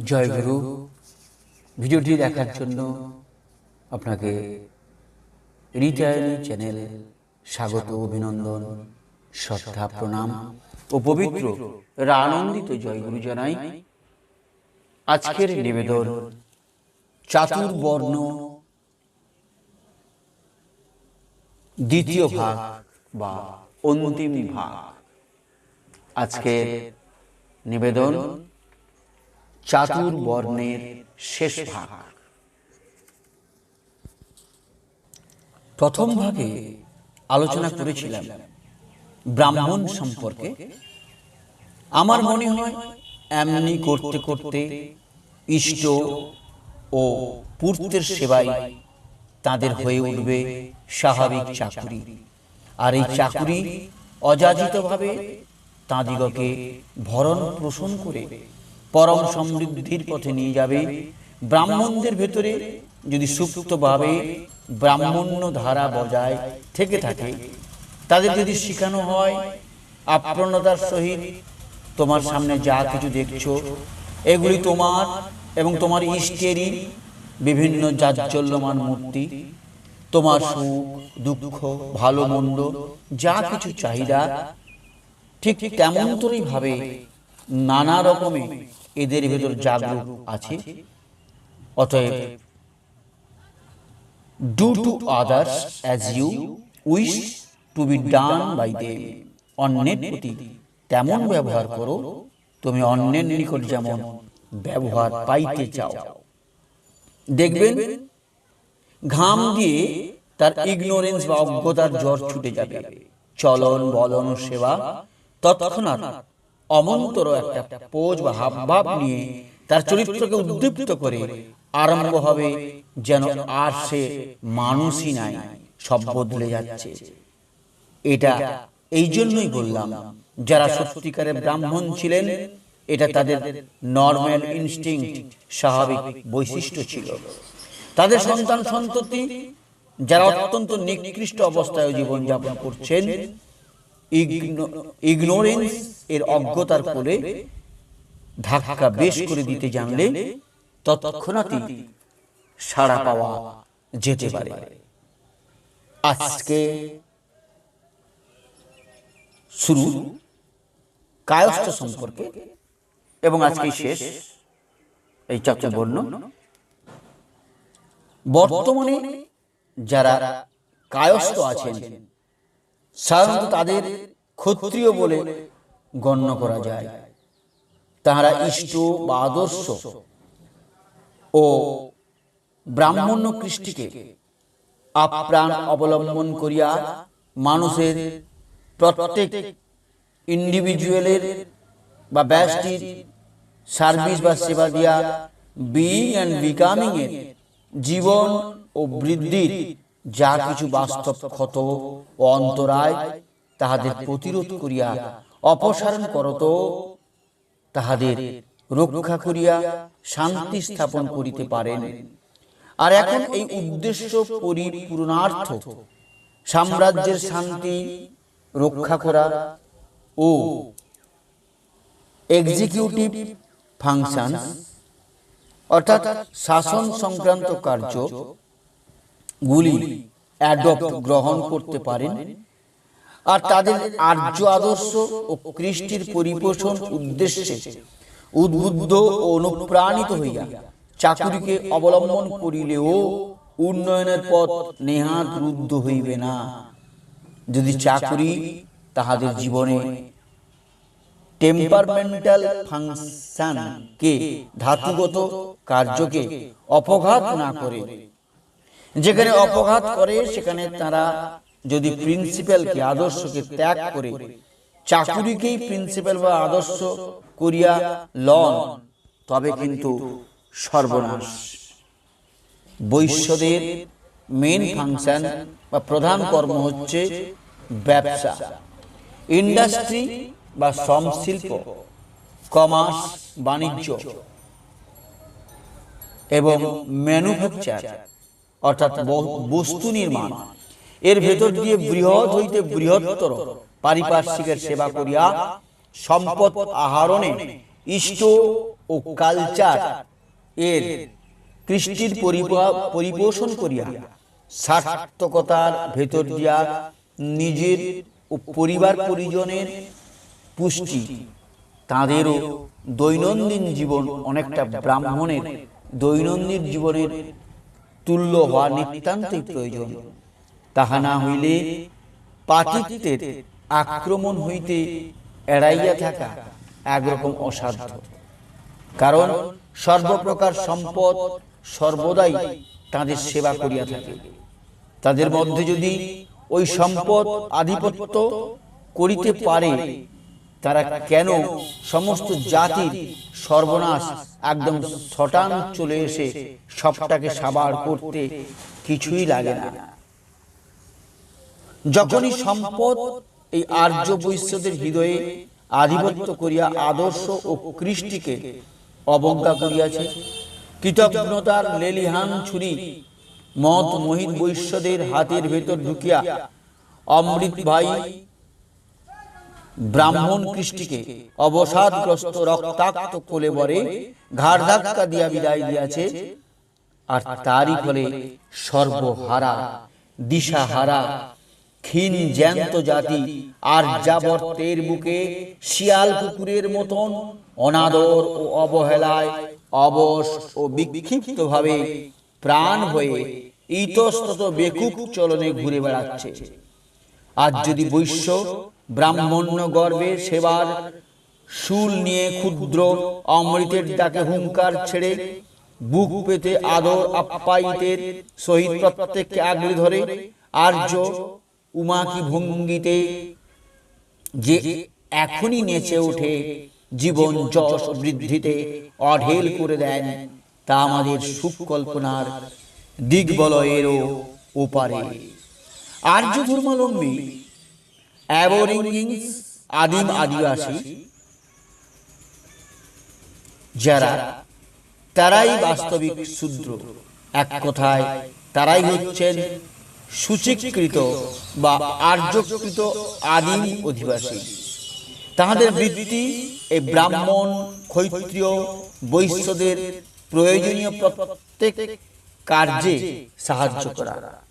জয় গুরু ভিডিওটি দেখার জন্য আপনাকে রিটায়ারি চ্যানেল স্বাগত, অভিনন্দন, শ্রদ্ধা, প্রণাম ও পবিত্র আনন্দিত জয়গুরু জানাই আজকের নিবেদন চাতুর্বর্ণ দ্বিতীয় ভাগ বা অন্তিম ভাগ। আজকের নিবেদন চাতুর্বর্ণের শেষ ভাগ। প্রথম ভাগে আলোচনা করেছিলাম ব্রাহ্মণ সম্পর্কে। আমার মনে হয় এমনি করতে করতে ইষ্ট ও পূর্তের সেবায় তাদের হয়ে উঠবে স্বাভাবিক চাকুরি। আর এই চাকুরি অযাচিতভাবে তাঁদিগকে ভরণ পোষণ করে পরম সমৃদ্ধির পথে নিয়ে যাবে। ব্রাহ্মণদের ভেতরে যদি সুপ্তভাবে ব্রাহ্মণ্য ধারা বজায় থেকে থাকে, তাদের যদি শেখানো হয়, আপ্রণতার সহিত, তোমার সামনে যা কিছু দেখছ, এগুলি তোমার এবং তোমার ইষ্টেরই বিভিন্ন জাজ্জল্যমান মূর্তি। তোমার সুখ, দুঃখ, ভালো, মন্দ, যা কিছু চাহিদা, ঠিক তেমনতরই ভাবে নানা রকমে এদের ভেতর জাগরুক আছে। অতএব do to others as you wish to be done by them অন্যের প্রতি তেমন ব্যবহার করো। তুমি অন্যের নিকট যেমন ব্যবহার পাইতে চাও। দেখবেন ঘাম দিয়ে তার ইগনোরেন্স বা অজ্ঞতার জ্বর ছুটে যাবে। চলন বলন সেবা তৎক্ষণাৎ অমন্তর একটা পোজ বা হাবভাব নিয়ে তার চরিত্রকে উদ্দীপ্ত করে আরম্ভ হবে যেন আর সে মানুষই নাই, সব বদলে যাচ্ছে। এটা এই জন্যই বললাম, যারা সত্যিকারের ব্রাহ্মণ ছিলেন, এটা তাদের নর্মাল ইনস্টিং স্বাভাবিক বৈশিষ্ট্য ছিল। তাদের সন্তান সন্ততি, যারা অত্যন্ত নিকৃষ্ট অবস্থায় জীবনযাপন করছেন ইগনোরেন্স এর অজ্ঞতার কোলে ধাক্কা বেশ করে দিতে জানলে তৎক্ষণাৎই সাড়া পাওয়া যেতে পারে। আজকে শুরু কায়স্থ সম্পর্কে এবং আজকে শেষ এই চাতুর্বর্ণ বর্তমানে যারা কায়স্থ আছেন সাধারণত তাদের ক্ষত্রিয় বলে গণ্য করা যায়। তাহারা ইষ্ট বা আদর্শ ও ব্রাহ্মণ্য কৃষ্টিকে আপ্রাণ অবলম্বন করিয়া মানুষের প্রত্যেক ইন্ডিভিজুয়ালের বা ব্যাসটির সার্ভিস বা সেবা দিয়া বিইং অ্যান্ড বিকামিং এর জীবন ও বৃদ্ধির যা কিছু বাস্তব ক্ষত ও অন্তরায় তাহাদের প্রতিরোধ করিয়া অপসারণ করত তাহাদের রক্ষা করিয়া শান্তি স্থাপন করিতে পারেন। আর এখন এই উদ্দেশ্য পরিপূর্ণার্থ। সাম্রাজ্যের শান্তি রক্ষা করা ও এক্সিকিউটিভ ফাংশন অর্থাৎ শাসন সংক্রান্ত কার্য গুলি অ্যাডপ্ট গ্রহণ করতে পারেন। আর তাদের আর্য আদর্শ ও কৃষ্টির পরিপোষণ উদ্দেশ্যে উদ্বুদ্ধ ও অনুপ্রাণিত হইয়া চাকুরিকে অবলম্বন করিলেও উন্নয়নের পথ নেহাত রুদ্ধ হইবে না। যদি চাকুরি তাহাদের জীবনে টেম্পারমেন্টাল ফাংশনকে ধাতুগত কার্যকে অপঘাত না করে, যেখানে অপঘাত করে সেখানে তারা যদি প্রিন্সিপালকে আদর্শকে ত্যাগ করে, চাকুরিকেই প্রিন্সিপাল বা আদর্শ করিয়া লন, তবে কিন্তু সর্বনাশ। বৈশ্যদের মেন ফাংশন বা প্রধান কর্ম হচ্ছে ব্যবসা। ইন্ডাস্ট্রি বা শ্রম শিল্প কমার্স বাণিজ্য এবং ম্যানুফ্যাকচার অর্থাৎ বস্তু নির্মাণ। এর ভেতর দিয়ে বৃহৎ হইতে বৃহত্তর পারিপার্শ্বিকের সেবা করিয়া সম্পদ আহরণে ইষ্ট ও কালচার এর কৃষ্টির পরিপা- পরিপোষণ করিয়া সার্থকতার ভেতর দিয়া নিজের ও পরিবার পরিজনের পুষ্টি, তাঁদেরও দৈনন্দিন জীবন অনেকটা ব্রাহ্মণের দৈনন্দিন জীবনের তুল্য হওয়া নিতান্তই প্রয়োজন। তাহা না হইলে পাতিত্বের আক্রমণ হইতে এড়াইয়া থাকা একরকম অসাধ্য। কারণ সর্বপ্রকার সম্পদ সর্বদাই তাদের সেবা করিয়া থাকে। তাদের মধ্যে যদি ওই সম্পদ আধিপত্য করিতে পারে, তারা কেন সমস্ত জাতির সর্বনাশ একদম ছটান চলে এসে সবটাকে সাবার করতে কিছুই লাগে না। যখনই সম্পদ এই আর্য বৈশ্যদের হৃদয়ে আধিপত্য করিয়া আদর্শ ও কৃষ্টিকে অবজ্ঞা করিয়াছে, কৃতজ্ঞতার লেলিহান ছুরি মত মোহিত বৈশ্যদের হাতের ভেতর ঢুকিয়া অমৃত ভাই ব্রাহ্মণ কৃষ্টিকে অবসাদগ্রস্ত রক্তাক্ত কোলে বরে ঘাড় ধাক্কা দিয়া বিদায় দিয়াছে, আর তারই ফলে সর্বহারা, দিশাহারা ক্ষীণ জ্যান্ত জাতি আর যাবর্তের বুকে শিয়াল কুকুরের মতন অনাদর ও অবহেলায় অবশ ও বিক্ষিপ্ত ভাবে প্রাণ হয়ে ইতস্তত চলনে ঘুরে বেড়াচ্ছে। যদি বৈশ্য ব্রাহ্মণ্য গর্বে সেবার শুল নিয়ে ক্ষুদ্র অমৃতের ডাকে হুঙ্কার ছেড়ে বুক পেতে আদর আপ্যায়িতের সহিত প্রত্যেককে আগলে ধরে, আর্য উমাকি ভঙ্গিতে যে এখনই নেচে ওঠে, জীবন যশ বৃদ্ধিতে অঢেল করে দেন, তা আমাদের সুখ কল্পনার দিগ্বলয়েরও ওপারে। আর্য ধর্মাবলম্বী অ্যাবোরিঙ্গিংস আদিম আদিবাসী, যারা তারাই বাস্তবিক শূদ্র, এক কথায় তারাই হচ্ছেন সূচীকৃত বা আর্যকৃত আদিম অধিবাসী। তাহাদের বৃত্তি এই ব্রাহ্মণ, ক্ষৈত্রীয়, বৈশ্যদের প্রয়োজনীয় প্রত্যেক কার্যে সাহায্য করা।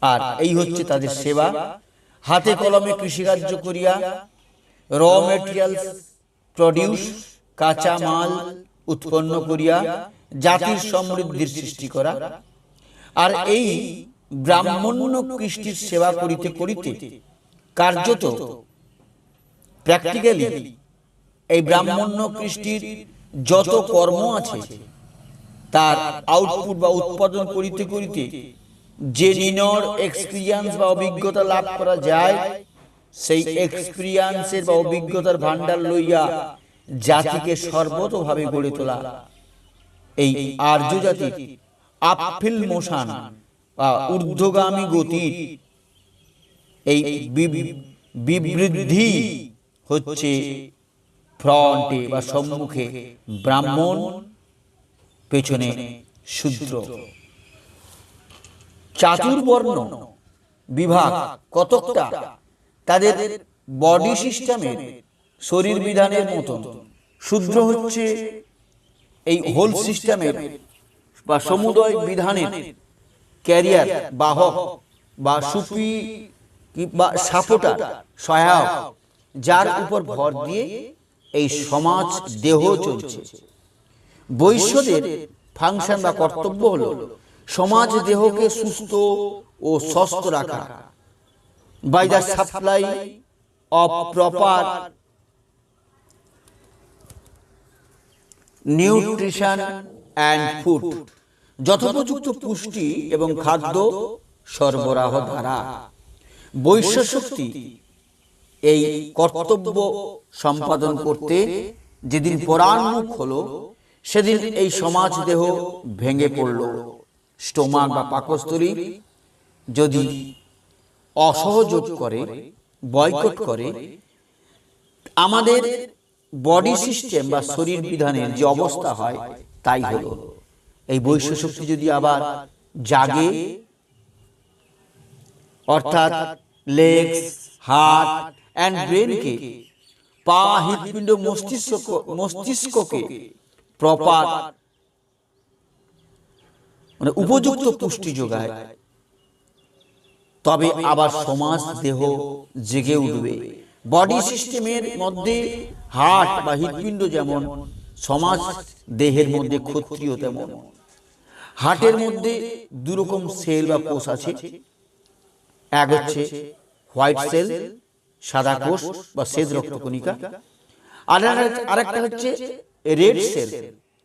আর এই হচ্ছে তাদের সেবা। হাতে কলমে কৃষিকার্য করিয়া র মেটেরিয়াল প্রডিউস কাঁচা মাল উৎপন্ন করিয়া জাতির সমৃদ্ধির সৃষ্টি করা। আর এই ব্রাহ্মণ্য কৃষ্টির সেবা করিতে করিতে কার্যত প্র্যাকটিক্যালি এই ব্রাহ্মণ্য কৃষ্টির যত কর্ম আছে, তার আউটপুট বা উৎপাদন করিতে করিতে যে নিনর এক্সপিরিয়েন্স বা অভিজ্ঞতা লাভ করা যায়, সেই এক্সপিরিয়েন্সের বা অভিজ্ঞতার ভান্ডার লইয়া জাতিকে সর্বতভাবে গড়ে তোলা। এই আর্য জাতির আপফিল মোশান ঊর্ধ্বগামী গতির এই বিবৃদ্ধি হচ্ছে ফ্রন্টে বা সম্মুখে ব্রাহ্মণ, পেছনে শূদ্র। চাতুর্বর্ণ বিভাগ কতকটা? তাদের বডি সিস্টেমের শরীর বিধানের মতন। শূদ্র হচ্ছে এই হোল সিস্টেমের বা সমুদয় বিধানের ক্যারিয়ার বাহক বা সুপি বা সাপোটার সহায়ক যার উপর ভর দিয়ে এই সমাজ দেহ চলছে। বৈশ্যদের ফাংশন বা কর্তব্য হল সমাজ দেহকে সুস্থ ও সুস্থ রাখা। By the supply of proper nutrition and food যথোপযুক্ত পুষ্টি এবং খাদ্য সরবরাহ দ্বারা। বৈশ্য শক্তি এই কর্তব্য সম্পাদন করতে যেদিন পরাণমুখ হলো সেদিন এই সমাজ দেহ ভেঙে পড়ল। স্টোমাক বা পাকস্থলী যদি অসহযোগ করে বয়কট করে আমাদের বডি সিস্টেম বা শরীর বিধানের যে অবস্থা হয় তাই হলো। এই বৈশ্য শক্তি যদি আবার জাগে অর্থাৎ লেগস হার্ট অ্যান্ড ব্রেনকে পা হৃৎপিণ্ড মস্তিষ্ক মস্তিষ্ককে প্রপার মানে উপযুক্ত পুষ্টি যোগায়। তবে আবার সমাজ দেহ জেগে উঠবে। বডি সিস্টেমের মধ্যে হার্ট বা হৃৎপিণ্ড যেমন সমাজ দেহের মধ্যে ক্ষত্রিয় তেমন। হার্টের মধ্যে দুরকম সেল বা কোষ আছে। এক হচ্ছে হোয়াইট সেল, সাদা কোষ বা শ্বেত রক্তকণিকা। আর আরেকটা হচ্ছে রেড সেল,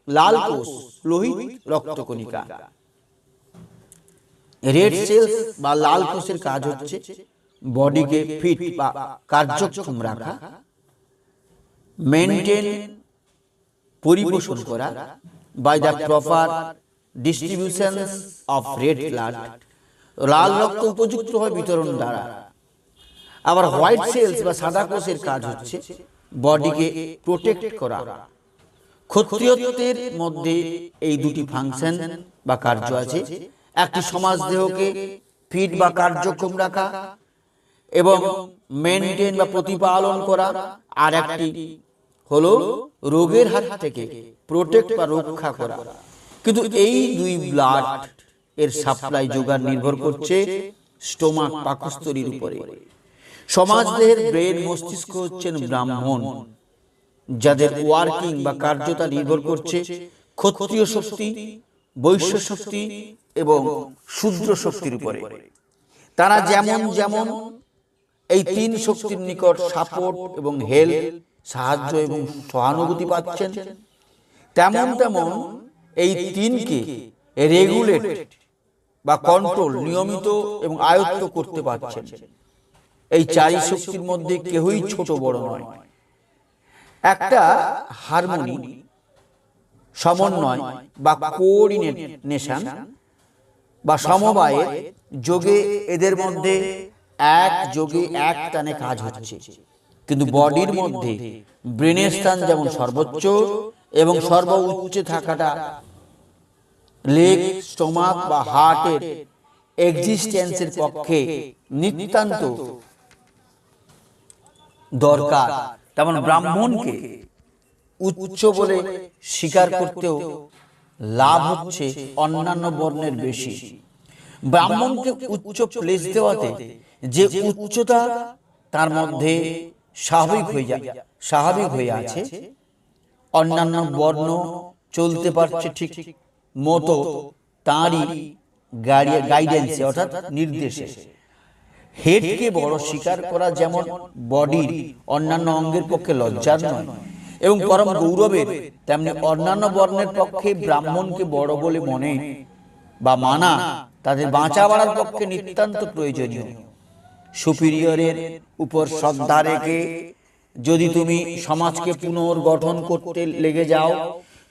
লাল কোষ, লোহিত রক্তকণিকা। রেড সেলস বা লাল কোষের কাজ হচ্ছে বডিকে ফিট বা কার্যক্ষম রাখা, মেনটেন, পরিপোষণ করা, by the proper distribution of red blood লাল রক্ত উপযুক্তভাবে বিতরণ দ্বারা। আবার হোয়াইট সেলস বা সাদা কোষের কাজ হচ্ছে বডিকে প্রোটেক্ট করা। ক্ষত্রিয়ত্বের মধ্যে এই দুটি ফাংশন বা কার্য আছে। একটি সমাজ দেহকে ফিট বা কার্যক্ষম রাখা এবং মেনটেন বা প্রতিপালন করা। আর একটি হলো রোগের হাত থেকে প্রোটেক্ট বা রক্ষা করা। কিন্তু এই দুই ব্লাড এর সাপ্লাই যোগান নির্ভর করছে স্টোমাক পাকস্থলীর উপরে। সমাজ দেহের ব্রেন মস্তিষ্ক হচ্ছেন ব্রাহ্মণ, যাদের ওয়ার্কিং বা কার্যতা নির্ভর করছে ক্ষত্রিয় শক্তি, বৈশ্য শক্তি এবং শূদ্র শক্তির উপরে। তারা যেমন যেমন এই তিন শক্তির নিকট সাপোর্ট এবং হেল্প সাহায্য এবং সহানুভূতি পাচ্ছেন, তেমন তেমন এই তিনকে রেগুলেট বা কন্ট্রোল নিয়মিত এবং আয়ত্ত করতে পারছেন। এই চারি শক্তির মধ্যে কেউই ছোট বড় নয়। একটা হারমোনি সমন্বয় বা কোঅর্ডিনেশন বা সমবায়ের যোগে এদের মধ্যে এক যোগে এক টানে কাজ হচ্ছে। কিন্তু বডির মধ্যে ব্রেনের স্থান যেমন সর্বোচ্চ এবং সর্ব উচ্চে থাকাটা লেগ স্টোমাক বা হার্টের এক্সিস্টেন্সের পক্ষে নিতান্ত দরকার। তেমন ব্রাহ্মণকে উচ্চ বলে স্বীকার করতেও লাভ হচ্ছে অন্যান্য বর্ণের বেশি। ব্রাহ্মণকে উচ্চ প্লেস দেওয়াতে যে উচ্চতা তার মধ্যে স্বাভাবিক হয়ে যায় স্বাভাবিক হয়ে আছে। অন্যান্য বর্ণ চলতে পারছে ঠিক মতো তাঁরই গাইডেন্সে অর্থাৎ নির্দেশে। হেডকে বড় স্বীকার করা যেমন বডির অন্যান্য অঙ্গের পক্ষে লজ্জার নয়। এবং পরম গৌরবের তেমনি অন্যান্য বর্ণের পক্ষে ব্রাহ্মণকে বড় বলে মনে বা মানা তাদের বাঁচা বাড়ার পক্ষে নিতান্ত প্রয়োজনীয়। সুপিরিয়রের উপর শ্রদ্ধা রেখে যদি তুমি সমাজকে পুনর্গঠন করতে লেগে যাও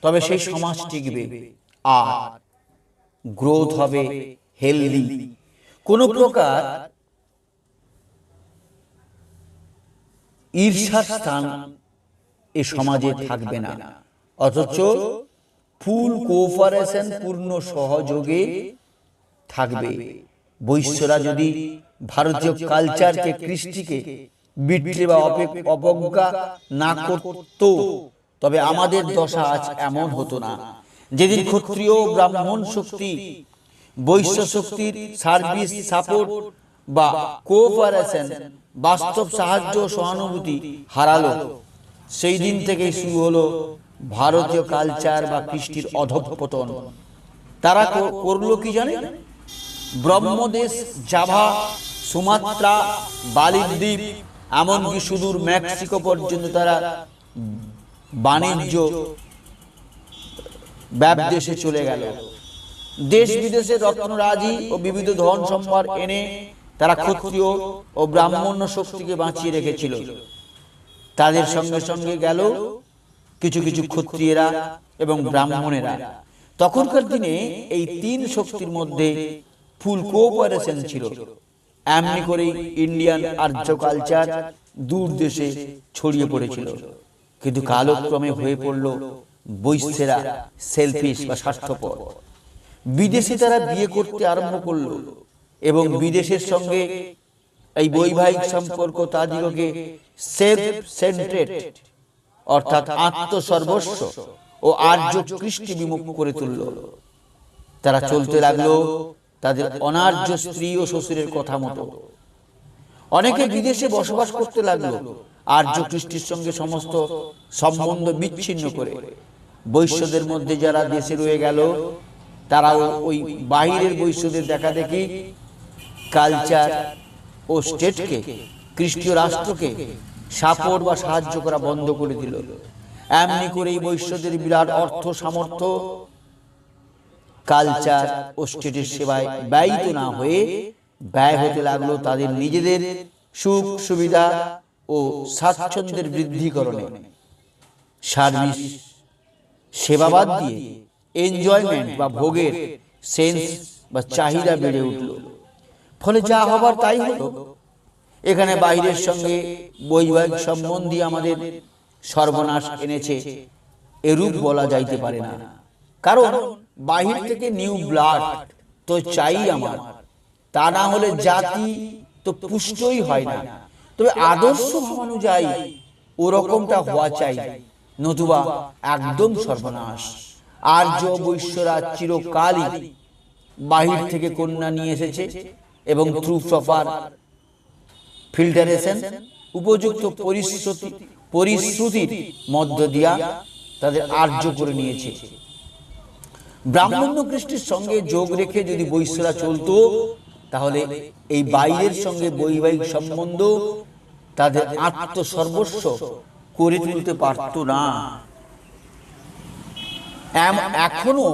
তবে সেই সমাজ টিকবে। আর গ্রোথ হবে হেলদি। কোন প্রকার ঈর্ষার স্থান এ সমাজে থাকবে না। অথচ ফুল কোঅপারেশন পূর্ণ সহযোগে থাকবে। বৈশ্যরা যদি ভারতীয় কালচারকে কৃষ্টিকে বিটলে বা অবজ্ঞা না করত তবে আমাদের দশা আজ এমন হতো না। যেদিন ক্ষত্রিয় ব্রাহ্মণ শক্তি বৈশ্য শক্তির সার্ভিস সাপোর্ট বা কোঅপারেশন বাস্তব সাহায্য সহানুভূতি হারালো। সেই দিন থেকেই শুরু হলো ভারতীয় কালচার বা কৃষ্টির অধঃপতন। তারা কর- করল কি জানে? ব্রহ্মদেশ জাভা সুমাত্রা বালিদ্বীপ এমনকি সুদূর মেক্সিকো পর্যন্ত তারা বাণিজ্য ব্যবদেশে চলে গেল। দেশ বিদেশে রত্নরাজি ও বিবিধ ধন সম্ভার এনে তারা ক্ষত্রিয় ও ব্রাহ্মণ্য শক্তিকে বাঁচিয়ে রেখেছিল। তাদের সঙ্গে সঙ্গে গেল কিছু কিছু ক্ষত্রিয়েরা এবং ব্রাহ্মণেরা। তখনকার দিনে এই তিন শক্তির মধ্যে ফুল কোঅপারেশন ছিল। এমনি করেই ইন্ডিয়ান আর্য কালচার দূর দেশে ছড়িয়ে পড়েছিল। কিন্তু কালক্রমে হয়ে পড়ল বৈশ্যেরা সেলফিশ বা স্বার্থপর। বিদেশে তারা বিয়ে করতে আরম্ভ করল এবং বিদেশের সঙ্গে এই বৈবাহিক সম্পর্ক তাদিগকে সেলফ সেন্ট্রেট অর্থাৎ আত্মসর্বস্ব ও আর্য কৃষ্টি বিমুখ করে তুলল। তারা চলতে লাগল তাদের অনার্য স্ত্রী ও শ্বশুরের কথা মতো। অনেকে বিদেশে বসবাস করতে লাগল, আর্য কৃষ্টির সঙ্গে সমস্ত সম্বন্ধ বিচ্ছিন্ন করে। বৈশ্যদের মধ্যে যারা দেশে রয়ে গেল, তারাও ওই বাহিরের বৈশ্যদের দেখা দেখি কালচার ও স্টেটকে খ্রিস্টীয় রাষ্ট্রকে সাপোর্ট বা সাহায্য করা বন্ধ করে দিল। এমনি করে এই বৈশ্যদের বিরাট অর্থ সামর্থ্য কালচার ও স্টেটের সেবায় ব্যয়িত না হয়ে ব্যয় হতে লাগল তাদের নিজেদের সুখ, সুবিধা ও স্বাচ্ছন্দ্যের বৃদ্ধিকরণে। সার্ভিস সেবাবাদ দিয়ে এনজয়মেন্ট বা ভোগের সেন্স বা চাহিদা বেড়ে উঠল। ফলে যা হবার তাই হলো। এখানে বাইরের সঙ্গে বৈবাহিক সম্বন্ধী আমাদের সর্বনাশ এনেছে। এরূপ বলা যাইতে পারে না। কারণ বাহির থেকে নিউ ব্লাড তো চাই আমার। তা না হলে জাতি তো পুষ্টই হয় না। তবে আদর্শ অনুযায়ী ওরকমটা হওয়া চাই। নতুবা একদম সর্বনাশ। আর্য বৈশ্যরা চিরকালই বাহির থেকে কন্যা নিয়ে এসেছে এবং থ্রু প্রপার ফিল্টারেশন উপযুক্ত পরিশ্রুতি পরিশ্রুতির মধ্য দিয়া তাদের আর্য করে নিয়েছে। ব্রাহ্মণ্য কৃষ্টির সঙ্গে যোগ রেখে যদি বৈশ্যরা চলতো তাহলে এই বাইরের সঙ্গে বৈবাহিক সম্বন্ধ তাদের আত্মসর্বস্ব করে তুলতে পারত না। এখনও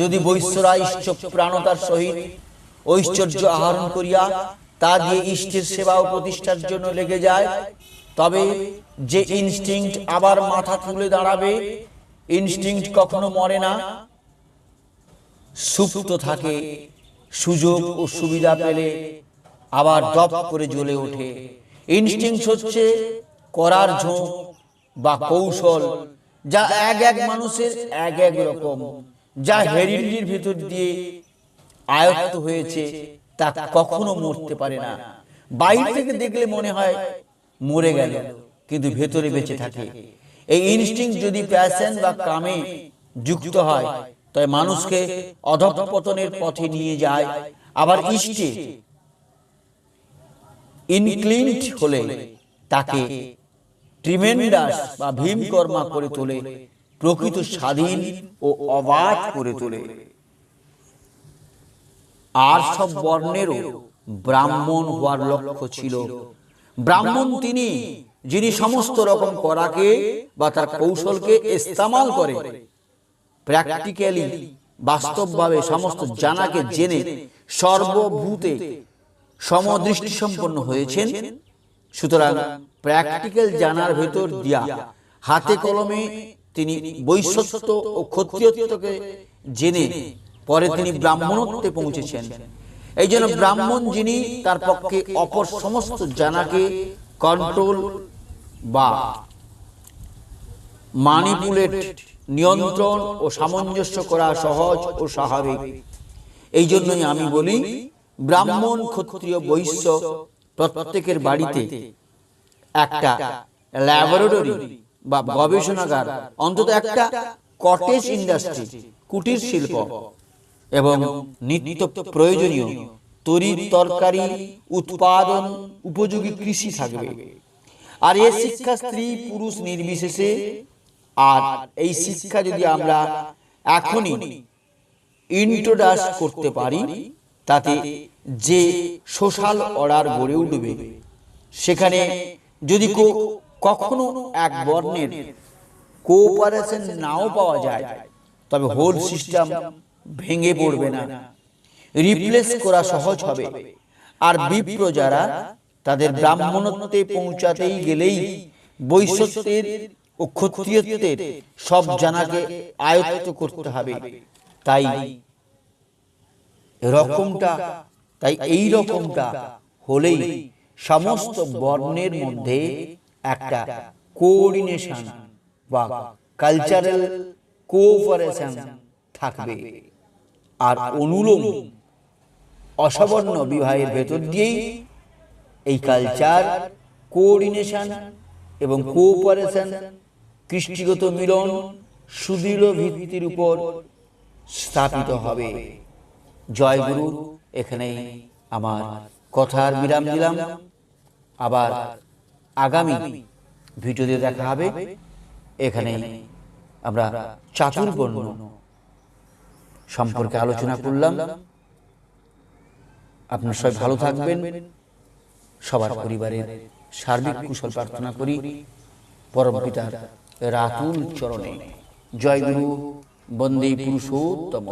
যদি বৈশ্যরা ইষ্ট প্রাণতার সহিত ঐশ্বর্য আহরণ করিয়া তা দিয়ে ইষ্টের সেবা ও প্রতিষ্ঠার জন্য লেগে যায়, তবে যে ইনস্টিংক্ট আবার মাথা তুলে দাঁড়াবে ইনস্টিংক্ট কখনো মরে না। সুপ্ত থাকে, সুযোগ ও সুবিধা পেলে আবার দপ করে জ্বলে ওঠে। ইনস্টিংক্ট হচ্ছে করার ঝোঁক বা কৌশল যা এক এক মানুষের এক এক রকম, যা হেরিডিটির ভেতর দিয়ে আয়ত্ত হয়েছে, তা কখনো মরতে পারে না। বাইরে থেকে দেখলে মনে হয় মরে গেল, কিন্তু ভেতরে বেঁচে থাকে। এই ইনস্টিং যদি প্যাশন বা কামে যুক্ত হয়, তবে মানুষকে অধঃপতনের পথে নিয়ে যায়। আবার ইষ্টে ইনক্লিনড হলে তাকে ট্রিমেন্ডাস বা ভীমকর্মা করে তোলে, প্রকৃত স্বাধীন ও অবাধ করে তোলে। আর সব বর্ণেরও ব্রাহ্মণ হওয়ার লক্ষ্য ছিল। ব্রাহ্মণ তিনি, যিনি সমস্ত রকম করাকে বা তার কৌশলকে ইস্তেমাল করে। প্র্যাকটিক্যালি বাস্তবভাবে সমস্ত জানাকে জেনে সর্বভূতে সমদৃষ্টি সম্পন্ন হয়েছেন। সুতরাং প্র্যাকটিক্যাল জানার ভেতর দিয়া। হাতে কলমে তিনি বৈশ্যত্ব ও ক্ষত্রিয়ত্বকে জেনে পরে তিনি ব্রাহ্মণত্বে পৌঁছেছেন। এই জন্য ব্রাহ্মণ যিনি, তার পক্ষে অপর সমস্ত জানাকে কন্ট্রোল বা মানিপুলেট নিয়ন্ত্রণ ও সামঞ্জস্য করা সহজ ও স্বাভাবিক। এই জন্যই আমি বলি, ব্রাহ্মণ ক্ষত্রিয় বৈশ্য প্রত্যেকের বাড়িতে একটা ল্যাবরেটরি বা গবেষণাগার, অন্তত একটা কটেজ ইন্ডাস্ট্রি, কুটির শিল্প এবং নিত্য প্রয়োজনীয় তরি তরকারি, উৎপাদন, উপযোগী কৃষি থাকবে। আর এই শিক্ষা স্ত্রী পুরুষ নির্বিশেষে, আর এই শিক্ষা যদি আমরা এখনই ইন্ট্রোডাস করতে পারি, তাতে যে সোশ্যাল অর্ডার গড়ে উঠবে, সেখানে যদি কখনো এক বর্ণের কোঅপারেশন নাও পাওয়া যায়, তবে হোল সিস্টেম ভেঙে পড়বে না। রিপ্লেস করা সহজ হবে। আর বিপ্র যারা, তাদের ব্রাহ্মণত্বে পৌঁছাতেই গেলেই বৈশ্যত্বের ও ক্ষত্রিয়ত্বের সব জানাকে আয়ত্ত করতে হবে। তাই রকমটা, তাই এই রকমটা হলেই সমস্ত বর্ণের মধ্যে একটা কোঅর্ডিনেশন বা কালচারাল কোঅপারেশন থাকবে। আর অনুলোম অসবর্ণ বিবাহের ভেতর দিয়েই এই কালচার কোঅর্ডিনেশন এবং কোঅপারেশন কৃষ্টিগত মিলন সুদৃঢ় ভিত্তির উপর স্থাপিত হবে। জয় গুরু এখানেই আমার কথার বিরাম দিলাম। আবার আগামী ভিডিওতে দেখা হবে। এখানে আমরা চাতুর্বর্ণ সম্পর্কে আলোচনা করলাম। আপনার সবাই ভালো থাকবেন। সবার পরিবারের সার্বিক কুশল প্রার্থনা করি। পরম পিতার রাতুল চরণে। জয় গুরু বন্দে পুরুষোত্তম